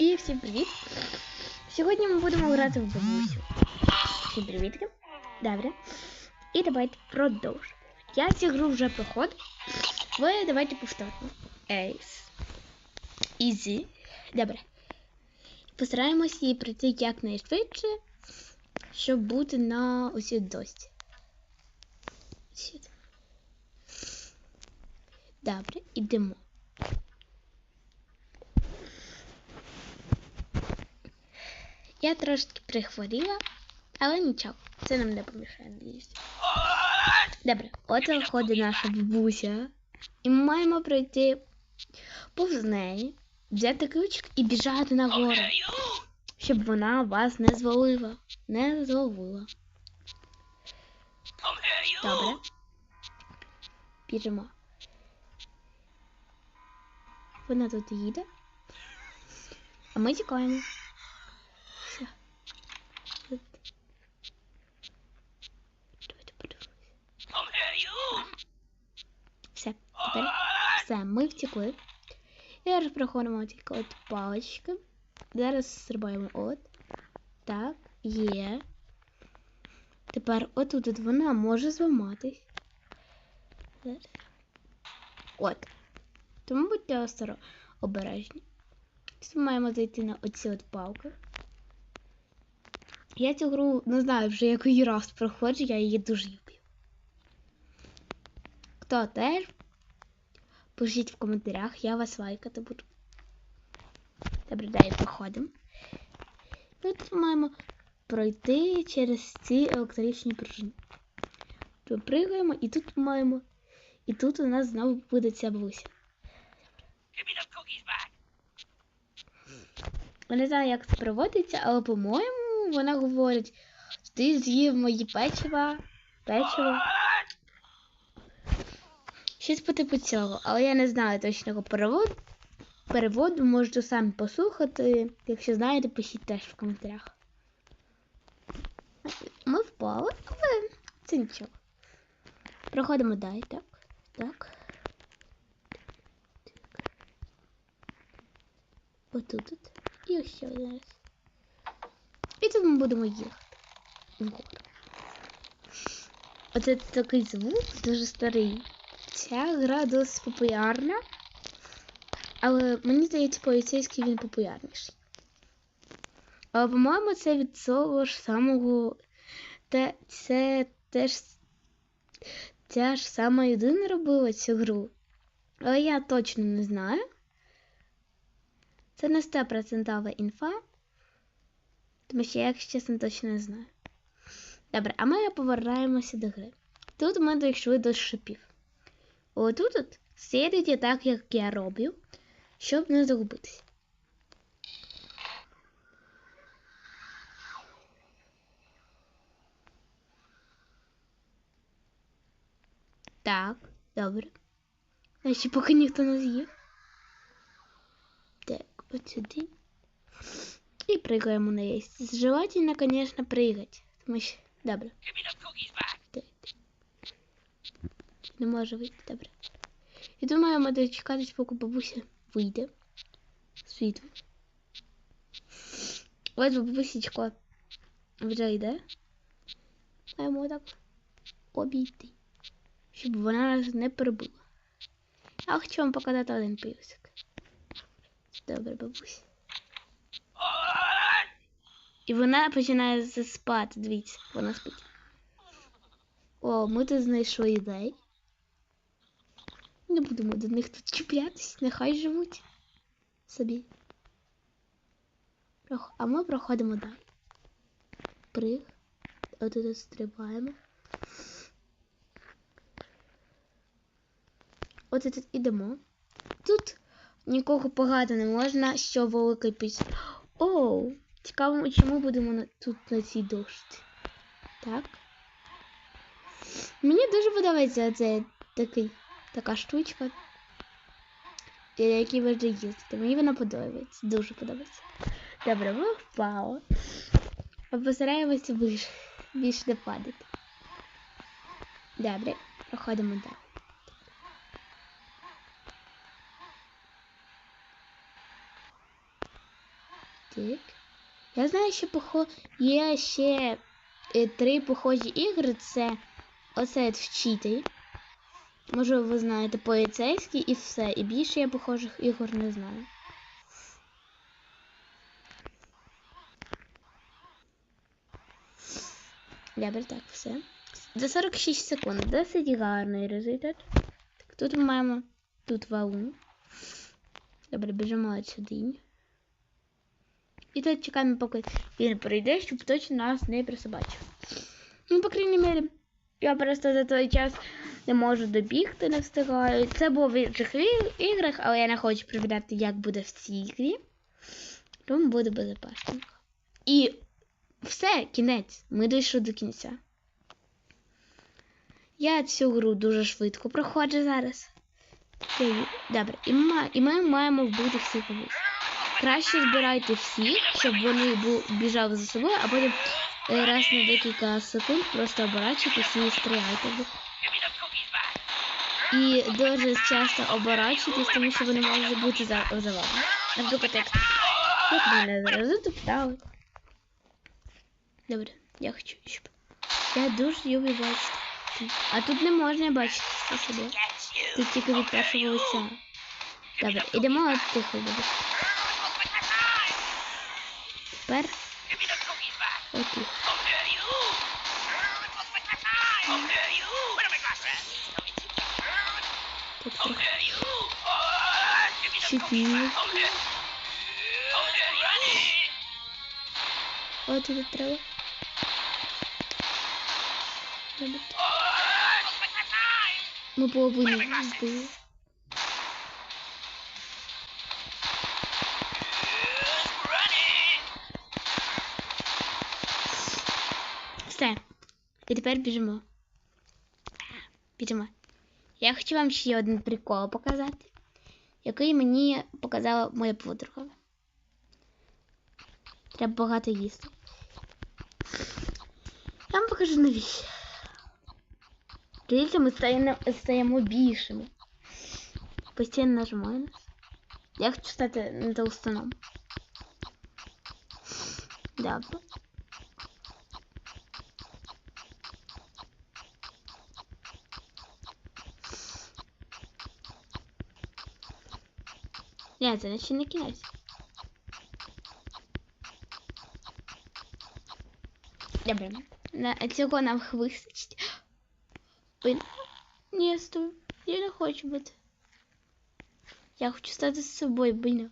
І всім привіт! Сьогодні ми будемо грати в бабусю. Всім привітки. Добре. І давайте продовжимо. Я цю гру вже проходив. Ви давайте повторимо. Ейс. Ізі. Добре. Постараємось її пройти якнайшвидше, щоб бути на усій досі. Добре, ідемо. Я трошки прихворіла, але нічого, це нам не помішає надіюсь. Добре, от виходить наша бабуся. І ми маємо пройти повз неї, взяти ключик і біжати нагору, щоб вона вас не звалила. Не звалила. Добре. Біжимо. Вона тут їде. А ми тікаємо. Все. Тут. Давайте подивимось. Все, тепер все, ми втекли. І зараз проходимо тільки от палички. Зараз стрибаємо от. Так, є. Тепер отут от вона може зламатись. От. Тому будьте обережні. Ми маємо зайти на оці от палки. Я цю гру не знаю вже який раз проходжу, я її дуже люблю. Хто теж? Пишіть в коментарях, я вас лайкати буду. Добре, далі проходимо. Тут маємо пройти через ці електричні пружини. Тут і тут маємо. І тут у нас знову буде ця бабуся. Не знаю, як це проводиться, але, по-моєму, вона говорить, ти з'їв мої печива, печиво. Щось по типу цього, але я не знаю точного переводу. Переводу можете самі послухати. Якщо знаєте, пишіть теж в коментарях. Ми впали, але це нічого. Проходимо далі, так. Так. Отут. -от. І ось один раз. І тут ми будемо їхати. Оце такий звук дуже старий. Ця гра досить популярна. Але мені здається, поліцейський він популярніший. Але, по-моєму, це від цього ж самого. Те, це теж ця ж сама людина робила цю гру. Але я точно не знаю. Це не 100% інфа. Тому що я, якщо чесно, точно не знаю. Добре, а ми повертаємося до гри. Тут ми дійшли до шипів. Отут от сидить так, як я роблю, щоб не загубитися. Так, добре. Ще поки ніхто не з'їв. Так, от сюди. І пригаємо на єсть. Желательно, конечно, пригать. Тому що... Добре. Так. Не може вийти, добре. І думаю, ми дочекатись, поки бабуся вийде. Світло. Ось бабусечко вже йде. Маємо так обійти. Щоб вона нас не перебила. Я хочу вам показати один півсик. Добре, бабуся. І вона починає заспати. Дивіться, вона спить. О, ми тут знайшли ідей. Не будемо до них тут чіплятись, нехай живуть собі. А ми проходимо далі. Приг. Отут стрибаємо. От тут ідемо. Тут нікого погано не можна, що великий піс. Оу! Цікаво, чому будемо на, тут на цій дошці. Так. Мені дуже подобається цей такий, така штучка, на якій можна їздити. Мені вона подобається. Дуже подобається. Добре, ми впали. Постараємося більше, більше не падати. Добре, проходимо далі. Так. Я знаю, що похо... є ще е, три похожі ігри. Це оце вчитель. Може, ви знаєте поліцейський і все. І більше я похожих ігор не знаю. Добре, так, все. За 46 секунд. Досить гарний результат. Так, тут ми маємо тут валун. Добре, біжимо от сюди. І тут чекаємо, поки він прийде, щоб точно нас не присобачив. Ну, по крайній мірі, я просто за той час не можу добігти, не встигаю. Це було в інших іграх, але я не хочу перевіряти, як буде в цій грі. Тому буде безпечно. І все, кінець. Ми дійшли до кінця. Я цю гру дуже швидко проходжу зараз. Добре, і ми, і ми маємо вбити всіх когось. Краще збирайте всіх, щоб вони біжали за собою, а потім раз на декілька секунд просто оборачуйтесь і стріляйте. І дуже часто оборачуйтесь, тому що вони можуть бути за, за вами. Наприклад, як, як мене зараз затоптали. Добре, я хочу, щоб. Я дуже люблю бачити. А тут не можна бачити себе. Тут тільки від першого лиця. Добре, ідемо тихо буде. Чуть ні. От туди треба. Добре. Ми половину збили. Все. І тепер біжимо. Біжимо. Я хочу вам ще один прикол показати, Який мені показала моя подруга. Треба багато їсти. Я вам покажу навіщо. Дивіться, ми стаємо, стаємо більшими. Постійно нажимаю нас. Я хочу стати не толстоном. Добре. Ні, це ще не кінець. Добре. На цього нам вистачить. Блин. Ні, стой. Я не хочу бути. Я хочу стати з собою, блін.